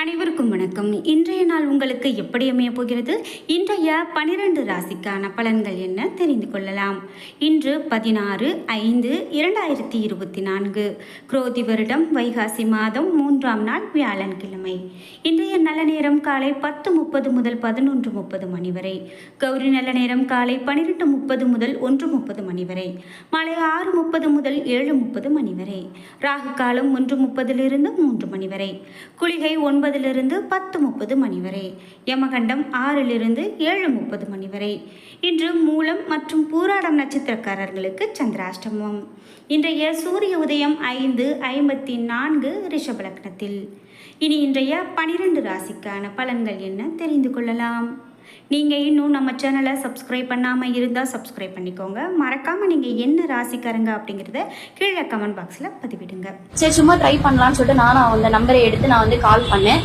அனைவருக்கும் வணக்கம். இன்றைய நாள் உங்களுக்கு எப்படி அமைய போகிறது? இன்றைய பனிரெண்டு ராசிக்கான பலன்கள் என்ன தெரிந்து கொள்ளலாம். இன்று பதினாறு ஐந்து இரண்டாயிரத்தி இருபத்தி நான்கு. குரோதி வருடம் வைகாசி மாதம் மூன்றாம் நாள் வியாழன்கிழமை. இன்றைய நல்ல நேரம் காலை பத்து முப்பது முதல் பதினொன்று முப்பது மணி வரை. கௌரி நல்ல நேரம் காலை பனிரெண்டு முப்பது முதல் ஒன்று முப்பது மணி வரை. மாலை ஆறு முப்பது முதல் ஏழு முப்பது மணி வரை. ராகு காலம் ஒன்று முப்பதிலிருந்து மூன்று மணி வரை. குளிகை ஒன்பது ஒன்பதிலிருந்து பத்து முப்பது மணி வரை யமகண்டம் ஆறிலிருந்து ஏழு முப்பது மணி வரை. இன்று மூலம் மற்றும் பூராடம் நட்சத்திரக்காரர்களுக்கு சந்திராஷ்டமம். இன்றைய சூரிய உதயம் ஐந்து ஐம்பத்தி நான்கு ரிஷபலக்னத்தில். இனி இன்றைய பனிரெண்டு ராசிக்கான பலன்கள் என்ன தெரிந்து கொள்ளலாம்? நீங்கள் இன்னும் நம்ம சேனலை சப்ஸ்கிரைப் பண்ணாமல் இருந்தால் சப்ஸ்கிரைப் பண்ணிக்கோங்க. மறக்காமல் நீங்கள் என்ன ராசிக்காரங்க அப்படிங்கிறத கீழே கமெண்ட் பாக்ஸில் பதிவிடுங்க. சரி சும்மா ட்ரை பண்ணலான்னு சொல்லிட்டு நானும் அந்த நம்பரை எடுத்து நான் வந்து கால் பண்ணேன்.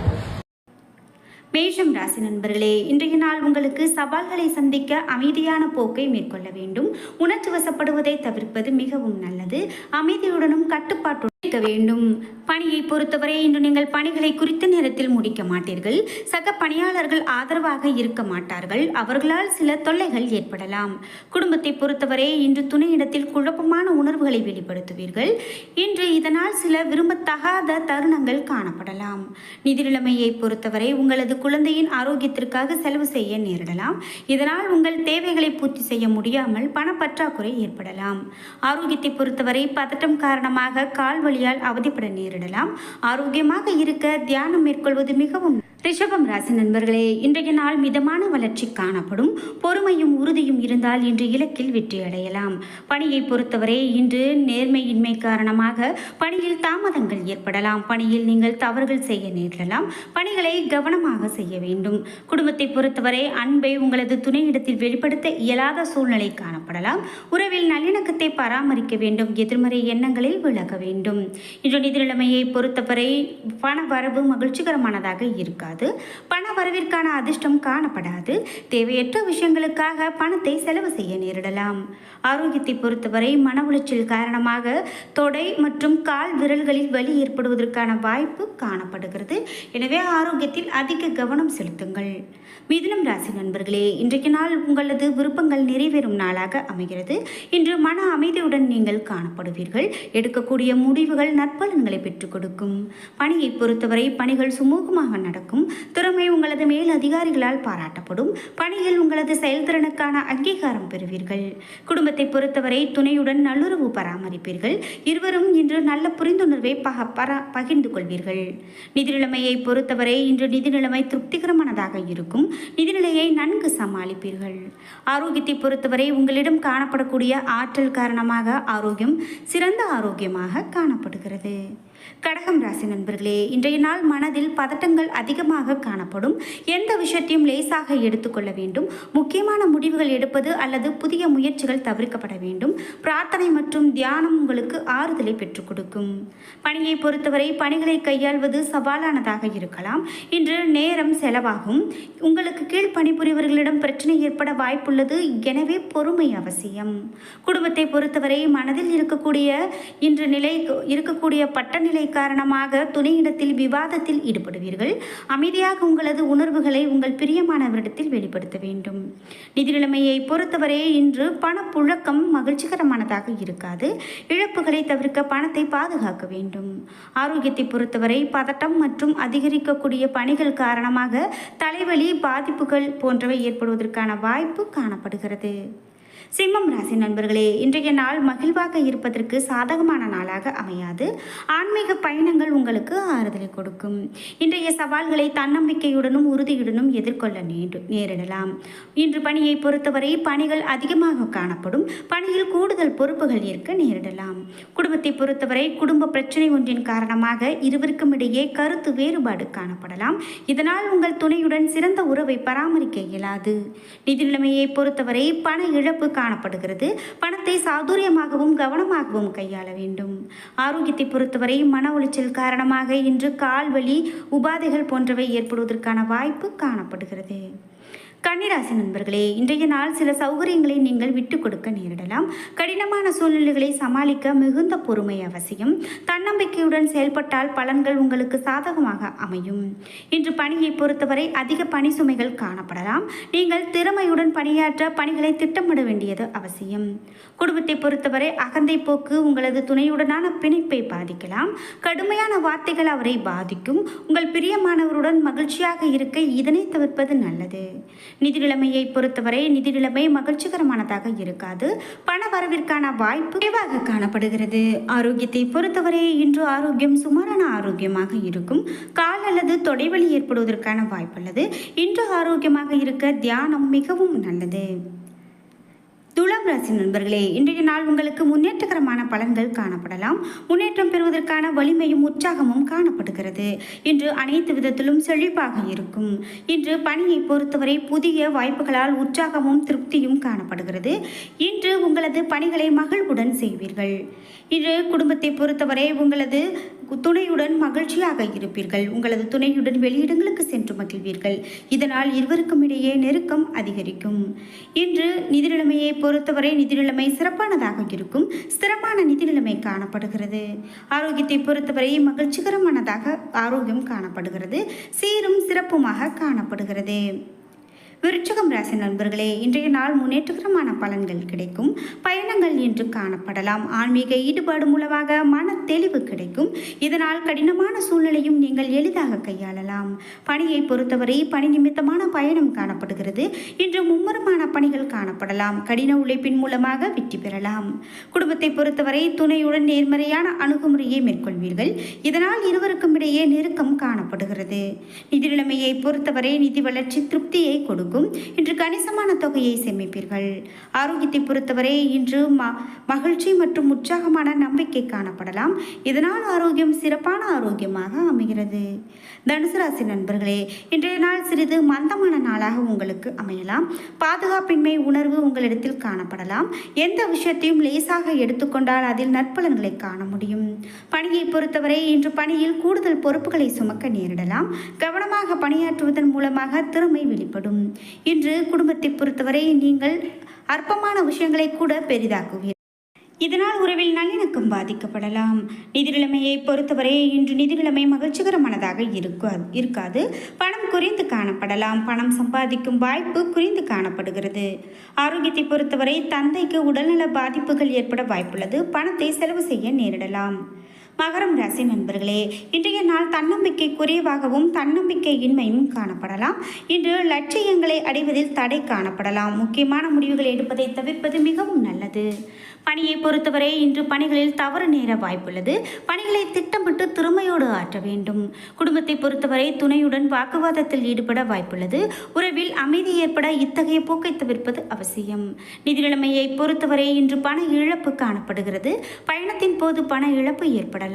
மேஷம் ராசி நண்பர்களே இன்றைய நாள் உங்களுக்கு சவால்களை சந்திக்க அமைதியான போக்கை மேற்கொள்ள வேண்டும். உணர்ச்சி வசப்படுவதை தவிர்ப்பது மிகவும் நல்லது. அமைதியுடனும் கட்டுப்பாட்டுடன் இருக்க வேண்டும். பணியை பொறுத்தவரை இன்று நீங்கள் பணிகளை குறித்த நேரத்தில் முடிக்க மாட்டீர்கள். சக பணியாளர்கள் ஆதரவாக இருக்க மாட்டார்கள். அவர்களால் சில தொல்லைகள் ஏற்படலாம். குடும்பத்தை பொறுத்தவரை இன்று துணையிடத்தில் குழப்பமான உணர்வுகளை வெளிப்படுத்துவீர்கள். இன்று இதனால் சில விரும்பத்தகாத தருணங்கள் காணப்படலாம். நிதிநிலைமையை பொறுத்தவரை உங்களது குழந்தையின் ஆரோக்கியத்திற்காக செலவு செய்ய நேரிடலாம். இதனால் உங்கள் தேவைகளை பூர்த்தி செய்ய முடியாமல் பணப்பற்றாக்குறை ஏற்படலாம். ஆரோக்கியத்தை பொறுத்தவரை பதட்டம் காரணமாக கால்வழி வலியால் அவதிப்பட நேரிடலாம். ஆரோக்கியமாக இருக்க தியானம் மேற்கொள்வது மிகவும் ரிஷபம் ராசி நண்பர்களே இன்றைய நாள் மிதமான வளர்ச்சி காணப்படும். பொறுமையும் உறுதியும் இருந்தால் இன்று இலக்கில் வெற்றி அடையலாம். பணியை பொறுத்தவரை இன்று நேர்மையின்மை காரணமாக பணியில் தாமதங்கள் ஏற்படலாம். பணியில் நீங்கள் தவறுகள் செய்ய நேரிடலாம். பணிகளை கவனமாக செய்ய வேண்டும். குடும்பத்தை பொறுத்தவரை அன்பை உங்களது துணையிடத்தில் வெளிப்படுத்த இயலாத சூழ்நிலை காணப்படலாம். உறவில் நல்லிணக்கத்தை பராமரிக்க வேண்டும். எதிர்மறை எண்ணங்களில் விலக வேண்டும். இன்று நிதி நிலைமையை பொறுத்தவரை பண வரவு மகிழ்ச்சிகரமானதாக இருக்காது. பண வரவிற்கான அதிர்ஷ்டம் காணப்படாது. தேவையற்ற விஷயங்களுக்காக பணத்தை செலவு செய்ய நேரிடலாம். ஆரோக்கியத்தை பொறுத்தவரை மன உளைச்சல் காரணமாக தொடை மற்றும் கால் விரல்களில் வலி ஏற்படுவதற்கான வாய்ப்பு காணப்படுகிறது. எனவே ஆரோக்கியத்தில் அதிக கவனம் செலுத்துங்கள். மிதுனம் ராசி நண்பர்களே இன்றைக்கு நாள் உங்களது விருப்பங்கள் நிறைவேறும் நாளாக அமைகிறது. இன்று மன அமைதியுடன் நீங்கள் காணப்படுவீர்கள். எடுக்கக்கூடிய முடிவுகள் நற்பலன்களை பெற்றுக் கொடுக்கும். பணியை பொறுத்தவரை பணிகள் சுமூகமாக நடக்கும். திறமை உங்களது மேல் அதிகாரிகளால் பாராட்டப்படும். பணியில் உங்களது செயல்திறனுக்கான அங்கீகாரம் பெறுவீர்கள். குடும்பத்தை பொறுத்தவரை துணையுடன் நல்லுறவு பராமரிப்பீர்கள். இருவரும் இன்று நல்ல புரிந்துணர்வை பக பரா பகிர்ந்து கொள்வீர்கள். நிதி நிலைமையை பொறுத்தவரை இன்று நிதி நிலைமை திருப்திகரமானதாக இருக்கும். நிதிநிலையை நன்கு சமாளிப்பீர்கள். ஆரோக்கியத்தை பொறுத்தவரை உங்களிடம் காணப்படக்கூடிய ஆற்றல் காரணமாக ஆரோக்கியம் சிறந்த ஆரோக்கியமாக காணப்படுகிறது. கடகம் ராசி நண்பர்களே இன்றைய நாள் மனதில் பதட்டங்கள் அதிகமாக காணப்படும். எந்த விஷயத்தையும் லேசாக எடுத்துக்கொள்ள வேண்டும். முக்கியமான முடிவுகள் எடுப்பது அல்லது புதிய முயற்சிகள் தவிர்க்கப்பட வேண்டும். பிரார்த்தனை மற்றும் தியானம் உங்களுக்கு ஆறுதலை பெற்றுக் கொடுக்கும். பணியை பொறுத்தவரை பணிகளை கையாள்வது சவாலானதாக இருக்கலாம். இன்று நேரம் செலவாகும். உங்களுக்கு கீழ் பணிபுரிவர்களிடம் பிரச்சனை ஏற்பட வாய்ப்புள்ளது. எனவே பொறுமை அவசியம். குடும்பத்தை பொறுத்தவரை மனதில் இருக்கக்கூடிய இன்று நிலை இருக்கக்கூடிய பட்ட சூழ்நிலை காரணமாக துணையிடத்தில் விவாதத்தில் ஈடுபடுவீர்கள். அமைதியாக உங்களது உணர்வுகளை உங்கள் பிரியமானவரிடத்தில் வெளிப்படுத்த வேண்டும். நிதிநிலைமையை பொறுத்தவரை இன்று பணப்புழக்கம் மகிழ்ச்சிகரமானதாக இருக்காது. இழப்புகளை தவிர்க்க பணத்தை பாதுகாக்க வேண்டும். ஆரோக்கியத்தை பொறுத்தவரை பதட்டம் மற்றும் அதிகரிக்கக்கூடிய பணிகள் காரணமாக தலைவலி பாதிப்புகள் போன்றவை ஏற்படுவதற்கான வாய்ப்பு காணப்படுகிறது. சிம்மம் ராசி நண்பர்களே இன்றைய நாள் மகிழ்வாக இருப்பதற்கு சாதகமான நாளாக அமையாது. ஆன்மீக பயணங்கள் உங்களுக்கு ஆறுதலை கொடுக்கும். இன்றைய சவால்களை தன்னம்பிக்கையுடனும் உறுதியுடனும் எதிர்கொள்ள நேரிடலாம். இன்று பணியை பொறுத்தவரை பணிகள் அதிகமாக காணப்படும். பணியில் கூடுதல் பொறுப்புகள் ஏற்க நேரிடலாம். குடும்பத்தை பொறுத்தவரை குடும்ப பிரச்சனை ஒன்றின் காரணமாக இருவருக்கும் இடையே கருத்து வேறுபாடு காணப்படலாம். இதனால் உங்கள் துணையுடன் சிறந்த உறவை பராமரிக்க இயலாது. நிதி நிலைமையை பொறுத்தவரை பண இழப்பு காணப்படுகிறது. பணத்தை சாதுரியமாகவும் கவனமாகவும் கையாள வேண்டும். ஆரோக்கியத்தை பொறுத்தவரை மன உளைச்சல் காரணமாக இன்று கால்வலி உபாதைகள் போன்றவை ஏற்படுவதற்கான வாய்ப்பு காணப்படுகிறது. கன்னிராசி நண்பர்களே இன்றைய நாள் சில சௌகரியங்களை நீங்கள் விட்டு கொடுக்க நேரிடலாம். கடினமான சூழ்நிலைகளை சமாளிக்க மிகுந்த பொறுமை அவசியம். தன்னம்பிக்கையுடன் செயல்பட்டால் பலன்கள் உங்களுக்கு சாதகமாக அமையும். இன்று பணியை பொறுத்தவரை அதிக பணி சுமைகள் காணப்படலாம். நீங்கள் திறமையுடன் பணியாற்ற பணிகளை திட்டமிட வேண்டியது அவசியம். குடும்பத்தை பொறுத்தவரை அகந்தை போக்கு உங்களது துணையுடனான பிணைப்பை பாதிக்கலாம். கடுமையான வார்த்தைகள் அவரை பாதிக்கும். உங்கள் பிரியமானவருடன் மகிழ்ச்சியாக இருக்க இதனை தவிர்ப்பது நல்லது. நிதி நிலைமையை பொறுத்தவரை நிதி நிலைமை மகிழ்ச்சிகரமானதாக இருக்காது. பண வரவிற்கான வாய்ப்பு குறைவாக காணப்படுகிறது. ஆரோக்கியத்தை பொறுத்தவரை இன்று ஆரோக்கியம் சுமாரான ஆரோக்கியமாக இருக்கும். கால் அல்லது தொடைவலி ஏற்படுவதற்கான வாய்ப்புள்ளது இன்று ஆரோக்கியமாக இருக்க தியானம் மிகவும் நல்லது. துலாம் ராசி நண்பர்களே இன்றைய நாள் உங்களுக்கு முன்னேற்றகரமான பலன்கள் காணப்படலாம். முன்னேற்றம் பெறுவதற்கான வலிமையும் உற்சாகமும் காணப்படுகிறது. இன்று அனைத்து விதத்திலும் செழிப்பாக இருக்கும். இன்று பணியை பொறுத்தவரை புதிய வாய்ப்புகளால் உற்சாகமும் திருப்தியும் காணப்படுகிறது. இன்று உங்களது பணிகளை மகிழ்வுடன் செய்வீர்கள். இன்று குடும்பத்தை பொறுத்தவரை உங்களது துணையுடன் மகிழ்ச்சியாக இருப்பீர்கள். உங்களது துணையுடன் வெளியிடங்களுக்கு சென்று மகிழ்வீர்கள். இதனால் இருவருக்கும் இடையே நெருக்கம் அதிகரிக்கும். இன்று நிதி நிலைமையை பொறுத்தவரை நிதி நிலைமை சிறப்பானதாக இருக்கும். ஸ்திரமான நிதி நிலைமை காணப்படுகிறது. ஆரோக்கியத்தை பொறுத்தவரை மகிழ்ச்சிகரமானதாக ஆரோக்கியம் காணப்படுகிறது. சீரும் சிறப்புமாக காணப்படுகிறது. விருச்சகம் ராசி நண்பர்களே இன்றைய நாள் முன்னேற்றகரமான பலன்கள் கிடைக்கும். பயணங்கள் இன்று காணப்படலாம். ஆன்மீக ஈடுபாடு மூலமாக மன தெளிவு கிடைக்கும். இதனால் கடினமான சூழ்நிலையும் நீங்கள் எளிதாக கையாளலாம். பணியை பொறுத்தவரை பணி நிமித்தமான பயணம் காணப்படுகிறது. இன்று மும்முரமான பணிகள் காணப்படலாம். கடின உழைப்பின் மூலமாக வெற்றி பெறலாம். குடும்பத்தை பொறுத்தவரை துணையுடன் நேர்மறையான அணுகுமுறையை மேற்கொள்வீர்கள். இதனால் இருவருக்கும் இடையே நெருக்கம் காணப்படுகிறது. நிதி நிலைமையை பொறுத்தவரை நிதி வளர்ச்சி திருப்தியை கொடுக்கும். இன்று கணிசமான தொகையை சேமிப்பீர்கள். ஆரோக்கியத்தை பொறுத்தவரை இன்று ம மகிழ்ச்சி மற்றும் உற்சாகமான நம்பிக்கை காணப்படலாம். இதனால் ஆரோக்கியம் சிறப்பான ஆரோக்கியமாக அமைகிறது. தனுசு ராசி நண்பர்களே இன்றைய நாள் சிறிது மந்தமான நாளாக உங்களுக்கு அமையலாம். பாதுகாப்பின்மை உணர்வு உங்களிடத்தில் காணப்படலாம். எந்த விஷயத்தையும் லேசாக எடுத்துக்கொண்டால் அதில் நற்பலன்களை காண முடியும். பணியை பொறுத்தவரை இன்று பணியில் கூடுதல் பொறுப்புகளை சுமக்க நேரிடலாம். கவனமாக பணியாற்றுவதன் மூலமாக திறமை வெளிப்படும். இன்று குடும்பத்தை பொறுத்தவரை நீங்கள் அற்பமான விஷயங்களை கூட பெரிதாக்குவீர்கள் இதனால் உறவில் நல்லிணக்கம் பாதிக்கப்படலாம். நிதி நிலைமையை பொறுத்தவரை இன்று நிதி நிலைமை மகிழ்ச்சிகரமானதாக இருக்காது இருக்காது. பணம் குறைந்து காணப்படலாம். பணம் சம்பாதிக்கும் வாய்ப்பு குறைந்து காணப்படுகிறது. ஆரோக்கியத்தை பொறுத்தவரை தந்தைக்கு உடல்நல பாதிப்புகள் ஏற்பட வாய்ப்புள்ளது. பணத்தை செலவு செய்ய நேரிடலாம். மகரம் ராசி நண்பர்களே இன்றைய நாள் தன்னம்பிக்கை குறைவாகவும் தன்னம்பிக்கை இன்மையும் காணப்படலாம். இன்று லட்சியங்களை அடைவதில் தடை காணப்படலாம். முக்கியமான முடிவுகளை எடுப்பதை தவிர்ப்பது மிகவும் நல்லது. பணியை பொறுத்தவரை இன்று பணிகளில் தவறு நேர வாய்ப்புள்ளது. பணிகளை திட்டமிட்டு திறமையோடு ஆற்ற வேண்டும். குடும்பத்தை பொறுத்தவரை துணையுடன் வாக்குவாதத்தில் ஈடுபட வாய்ப்புள்ளது. உறவில் அமைதி ஏற்பட இத்தகைய போக்கை தவிர்ப்பது அவசியம். நிதி நிலைமையை பொறுத்தவரை இன்று பண இழப்பு காணப்படுகிறது. பயணத்தின் போது பண இழப்பு ஏற்படலாம்.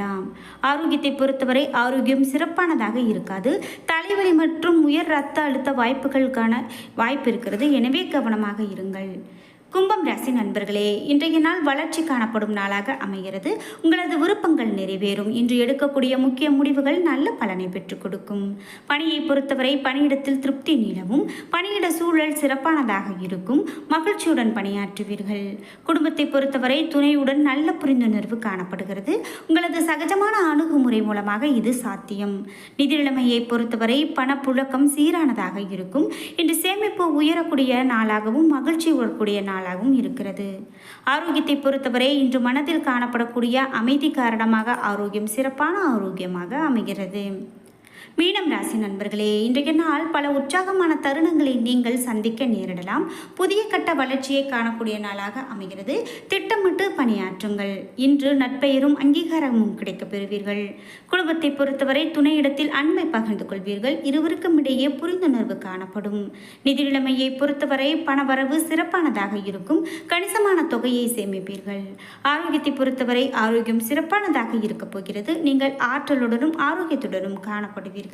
ஆரோக்கியத்தை பொறுத்தவரை ஆரோக்கியம் சிறப்பானதாக இருக்காது. தலைவலி மற்றும் உயர் ரத்த அழுத்த வாய்ப்புகளுக்கான வாய்ப்பு இருக்கிறது. எனவே கவனமாக இருங்கள். கும்பம் ராசி நண்பர்களே இன்றைய நாள் வளர்ச்சி காணப்படும் நாளாக அமைகிறது. உங்களது விருப்பங்கள் நிறைவேறும். இன்று எடுக்கக்கூடிய முக்கிய முடிவுகள் நல்ல பலனை பெற்றுக் கொடுக்கும். பணியை பொறுத்தவரை பணியிடத்தில் திருப்தி நிலவும். பணியிட சூழல் சிறப்பானதாக இருக்கும். மகிழ்ச்சியுடன் பணியாற்றுவீர்கள். குடும்பத்தை பொறுத்தவரை துணையுடன் நல்ல புரிந்துணர்வு காணப்படுகிறது. உங்களது சகஜமான அணுகுமுறை மூலமாக இது சாத்தியம். நிதி நிலைமையை பொறுத்தவரை பணப்புழக்கம் சீரானதாக இருக்கும். இன்று சேமிப்பு உயரக்கூடிய நாளாகவும் மகிழ்ச்சி உறக்கூடிய நாளாகவும் இருக்கிறது. ஆரோக்கியத்தை பொறுத்தவரை இன்று மனதில் காணப்படக்கூடிய அமைதி காரணமாக ஆரோக்கியம் சிறப்பான ஆரோக்கியமாக அமைகிறது. மீனம் ராசி நண்பர்களே இன்றைய நாள் பல உற்சாகமான தருணங்களை நீங்கள் சந்திக்க நேரிடலாம். புதிய கட்ட வளர்ச்சியை காணக்கூடிய நாளாக அமைகிறது. திட்டமிட்டு பணியாற்றுங்கள். இன்று நட்பெயரும் அங்கீகாரமும் கிடைக்கப் பெறுவீர்கள் குடும்பத்தை பொறுத்தவரை துணையிடத்தில் அண்மை பகிர்ந்து கொள்வீர்கள். இருவருக்கும் இடையே புரிந்துணர்வு காணப்படும். நிதி நிலைமையை பொறுத்தவரை பணவரவு சிறப்பானதாக இருக்கும். கணிசமான தொகையை சேமிப்பீர்கள். ஆரோக்கியத்தை பொறுத்தவரை ஆரோக்கியம் சிறப்பானதாக இருக்கப் போகிறது. நீங்கள் ஆற்றலுடனும் ஆரோக்கியத்துடனும் காணப்படுவீர்கள்.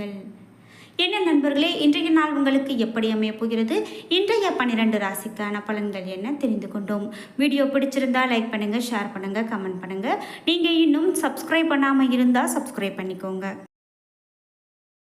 என்ன நண்பர்களே இன்றைய நாள் உங்களுக்கு எப்படி அமையப் போகிறது? இன்றைய பன்னிரண்டு ராசிக்கான பலன்கள் என்ன தெரிந்து கொண்டோம். வீடியோ பிடிச்சிருந்தால் லைக் பண்ணுங்கள் ஷேர் பண்ணுங்கள் கமெண்ட் பண்ணுங்க. நீங்கள் இன்னும் சப்ஸ்கிரைப் பண்ணாமல் இருந்தால் சப்ஸ்கிரைப் பண்ணிக்கோங்க.